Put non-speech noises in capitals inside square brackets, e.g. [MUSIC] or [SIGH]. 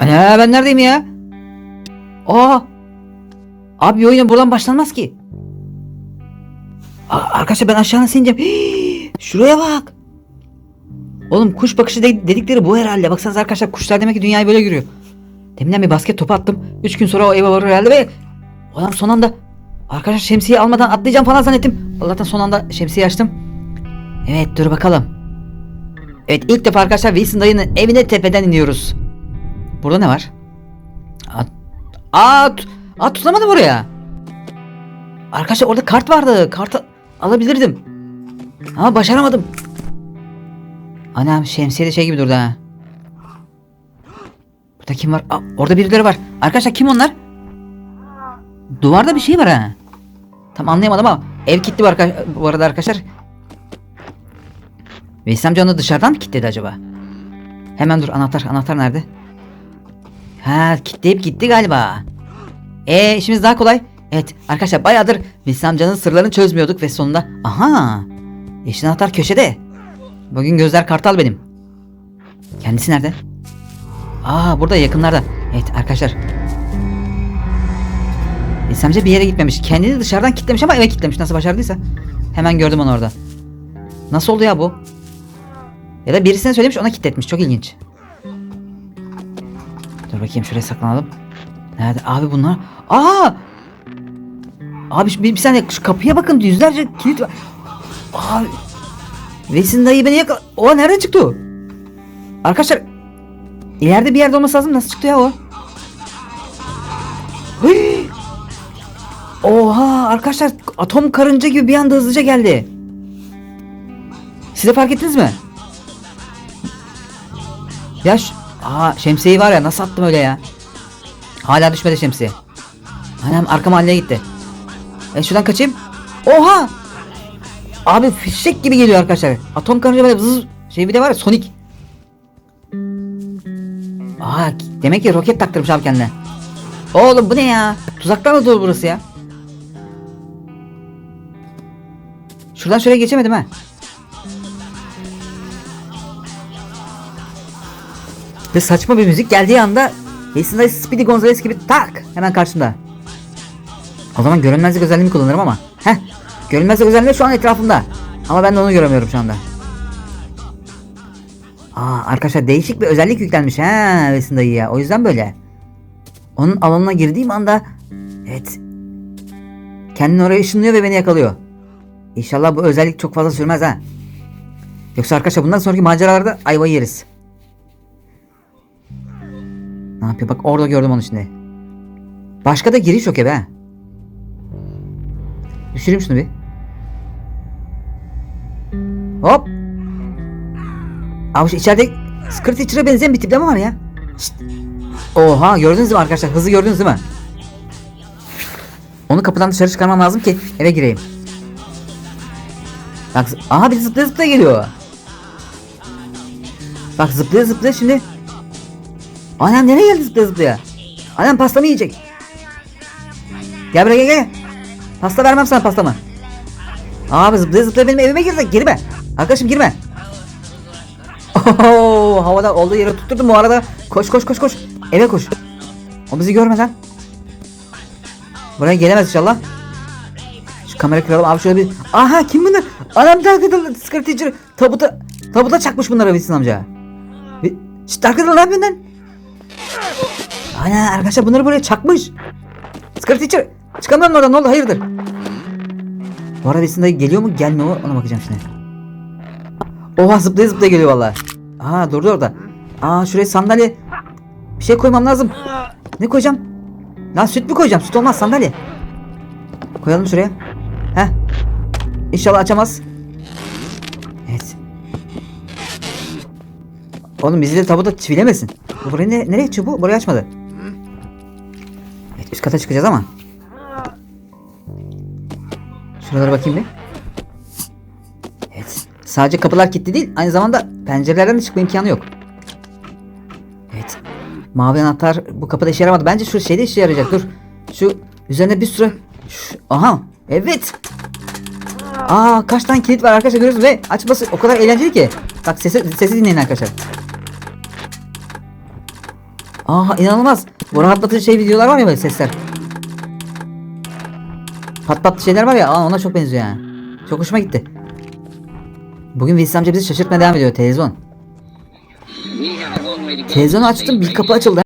Ana ben neredeyim ya? Aa! Abi oyuna buradan başlanmaz ki. Aa, arkadaşlar ben aşağı nasıl [GASPS] şuraya bak. Oğlum kuş bakışı de- dedikleri bu herhalde. Baksanıza arkadaşlar kuşlar demek ki dünyayı böyle görüyor. Deminden bir basket topu attım. 3 gün sonra o eve varır herhalde ve adam son anda arkadaşlar şemsiye almadan atlayacağım falan zannettim. Allah'tan son anda şemsiye açtım. Evet dur bakalım. Evet ilk defa arkadaşlar Wilson dayının evine tepeden iniyoruz. Burada ne var? Aa, aa, t- aa tutamadım oraya. Arkadaşlar orada kart vardı. Kartı alabilirdim. Ama başaramadım. Anam şemsiye de şey gibi durdu ha. Burada kim var? Aa, orada birileri var. Arkadaşlar kim onlar? Duvarda bir şey var ha. Tam anlayamadım ama ev kilitli arka- bu arada arkadaşlar. Veysel amca dışarıdan mı kilitledi acaba? Hemen dur anahtar anahtar nerede? Ha kilitleyip gitti galiba. E işimiz daha kolay. Evet arkadaşlar bayağıdır Veysel amcanın sırlarını çözmüyorduk ve sonunda aha yeşil anahtar köşede. Bugün gözler kartal benim. Kendisi nerede? Aa burada yakınlarda. Evet arkadaşlar. Veysel amca bir yere gitmemiş. Kendini dışarıdan kilitlemiş ama eve kilitlemiş. Nasıl başardıysa. Hemen gördüm onu orada. Nasıl oldu ya bu? Ya da birisine söylemiş ona kilitletmiş. Çok ilginç. Bakayım şuraya saklanalım. Nerede? Abi bunlar... Aa! Abi bir, bir saniye şu kapıya bakın yüzlerce kilit var. Abi... Vesin dayı beni yakala... O nereden çıktı o? Arkadaşlar... ileride bir yerde olması lazım. Nasıl çıktı ya o? Hıy! Oha arkadaşlar atom karınca gibi bir anda hızlıca geldi. Siz de fark ettiniz mi? Ya şu... Aa şemsiyeyi var ya nasıl attım öyle ya? Hala düşmedi şemsiye. Anam arka mahalleye gitti. E şuradan kaçayım. Oha! Abi fişek gibi geliyor arkadaşlar. Atom karınca böyle zız şey bir de var ya Sonic. Aa demek ki roket taktırmış abi kendine. Oğlum bu ne ya? Tuzaklarla dolu burası ya. Şuradan şöyle geçemedim ha. Ve saçma bir müzik geldiği anda Jason Speedy Gonzales gibi tak hemen karşımda. O zaman görünmezlik özelliğini kullanırım ama. Heh. Görünmezlik özelliği şu an etrafımda. Ama ben de onu göremiyorum şu anda. Aa arkadaşlar değişik bir özellik yüklenmiş ha Jason dayı ya. O yüzden böyle. Onun alanına girdiğim anda evet kendini oraya ışınlıyor ve beni yakalıyor. İnşallah bu özellik çok fazla sürmez ha. Yoksa arkadaşlar bundan sonraki maceralarda ayva yeriz. Ne yapıyor? Bak orada gördüm onu şimdi. Başka da giriş yok eve. Düşüreyim şunu bir. Hop. Abi şu içeride Skirt Teacher'a benzeyen bir tipleme var ya. Şşt. Oha gördünüz mü arkadaşlar? Hızı gördünüz değil mi? Onu kapıdan dışarı çıkarmam lazım ki eve gireyim. Bak aha bir zıplaya zıplaya geliyor. Bak zıplaya zıplaya şimdi. Anam nereye geldi zıplaya zıplaya? Anam pastamı yiyecek. Gel buraya gel gel. Pasta vermem sana pastamı. Abi zıplaya zıplaya benim evime girdi. Girme. Arkadaşım girme. Oho, havada olduğu yere tutturdum bu arada. Koş koş koş koş. Eve koş. O bizi görmeden. Buraya gelemez inşallah. Şu kamerayı kıralım abi şöyle bir. Aha kim bunlar? Anam Skirt Teacher tabuta tabuta çakmış bunlara Wilson amca. Şşt yapıyorsun lan? Ana arkadaşlar bunları buraya çakmış. Skirt Teacher çıkalım lan oradan ne oldu hayırdır? Bu arada Wilson dayı geliyor mu gelmiyor mu ona bakacağım şimdi. Oha zıplaya zıplaya geliyor valla. Aa durdu orada. Aa şuraya sandalye bir şey koymam lazım. Ne koyacağım? Lan süt mü koyacağım? Süt olmaz sandalye. Koyalım şuraya. Heh. İnşallah açamaz. Evet. Oğlum bizi de tabuda çivilemesin. Bu buraya ne, nereye çıkıyor bu? Burayı açmadı. Üst kata çıkacağız ama. Şuralara bakayım bir. Evet. Sadece kapılar kilitli değil. Aynı zamanda pencerelerden de çıkma imkanı yok. Evet. Mavi anahtar bu kapıda işe yaramadı. Bence şu şeyde işe yarayacak. Dur. Şu üzerine bir sürü. Şu- aha. Evet. Aa kaç tane kilit var arkadaşlar görüyorsunuz ve açması o kadar eğlenceli ki. Bak sesi, sesi dinleyin arkadaşlar. Aa inanılmaz. Bu rahatlatıcı şey videolar var ya böyle sesler. Pat pat şeyler var ya aa, ona çok benziyor yani. Çok hoşuma gitti. Bugün Wilson amca bizi şaşırtmaya devam ediyor televizyon. Televizyonu açtım bir kapı açıldı.